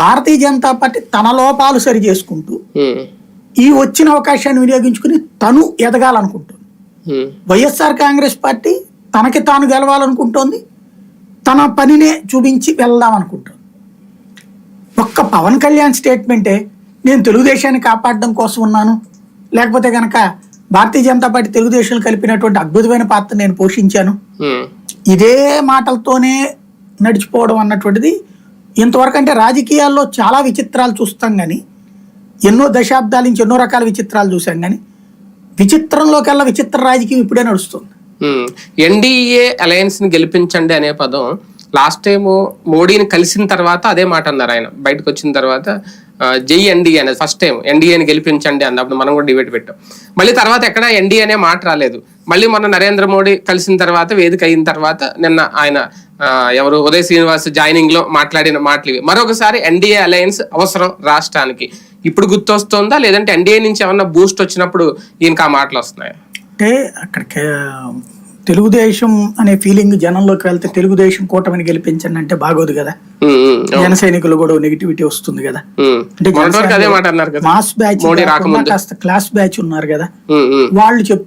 Bharatiya Janata party తన లోపాలు సరి చేసుకుంటూ ఈ వచ్చిన అవకాశాన్ని వినియోగించుకుని తను ఎదగాలనుకుంటుంది. వైఎస్ఆర్ కాంగ్రెస్ పార్టీ తనకి తాను గెలవాలనుకుంటోంది. తన పనినే చూపించి వెళ్దాం అనుకుంటుంది ఒక్క పవన్ కళ్యాణ్ స్టేట్మెంటే నేను తెలుగుదేశాన్ని కాపాడడం కోసం ఉన్నాను. లేకపోతే కనుక భారతీయ జనతా పార్టీ తెలుగుదేశం కలిపినటువంటి అద్భుతమైన పాత్ర నేను పోషించాను. ఇదే మాటలతోనే నడిచిపోవడం అన్నటువంటిది ఇంతవరకు అంటే రాజకీయాల్లో చాలా విచిత్రాలు చూస్తాం కానీ ఎన్నో దశాబ్దాల నుంచి ఎన్నో రకాల విచిత్రాలు చూసాం కానీ విచిత్రంలోకెల్లా విచిత్ర రాజకీయం ఇప్పుడే నడుస్తుంది. ఎన్డీఏ అలయన్స్ని గెలిపించండి అనే పదం లాస్ట్ టైం మోడీని కలిసిన తర్వాత అదే మాట అన్నారు ఆయన బయటకు వచ్చిన తర్వాత జై ఎన్డీఏ అనేది ఫస్ట్ టైం ఎన్డీఏని గెలిపించండి అన్నప్పుడు మనం కూడా డిబేట్ పెట్టాం. మళ్ళీ తర్వాత ఎక్కడ ఎన్డీఏ అనే మాట రాలేదు. మళ్ళీ మొన్న నరేంద్ర మోడీ కలిసిన తర్వాత వేదిక అయిన తర్వాత నిన్న ఆయన ఎవరు ఉదయ్ శ్రీనివాస్ జాయినింగ్లో మాట్లాడిన మాటలు ఇవి. మరొకసారి ఎన్డీఏ అలయన్స్ అవసరం రాష్ట్రానికి. ఇప్పుడు గుర్తొస్తుందా? లేదంటే ఎన్డీఏ నుంచి ఏమన్నా బూస్ట్ వచ్చినప్పుడు ఈయనకి ఆ మాటలు వస్తున్నాయా? అంటే అక్కడికి తెలుగుదేశం అనే ఫీలింగ్ జనంలోకి వెళ్తే తెలుగుదేశం కూటమిని గెలిపించండి అంటే బాగోదు కదా. జన సైనికులు కూడా నెగిటివిటీ వస్తుంది కదా. అంటే మాస్ బ్యాచ్ కాస్త క్లాస్ బ్యాచ్ ఉన్నారు కదా. వాళ్ళు చెప్పి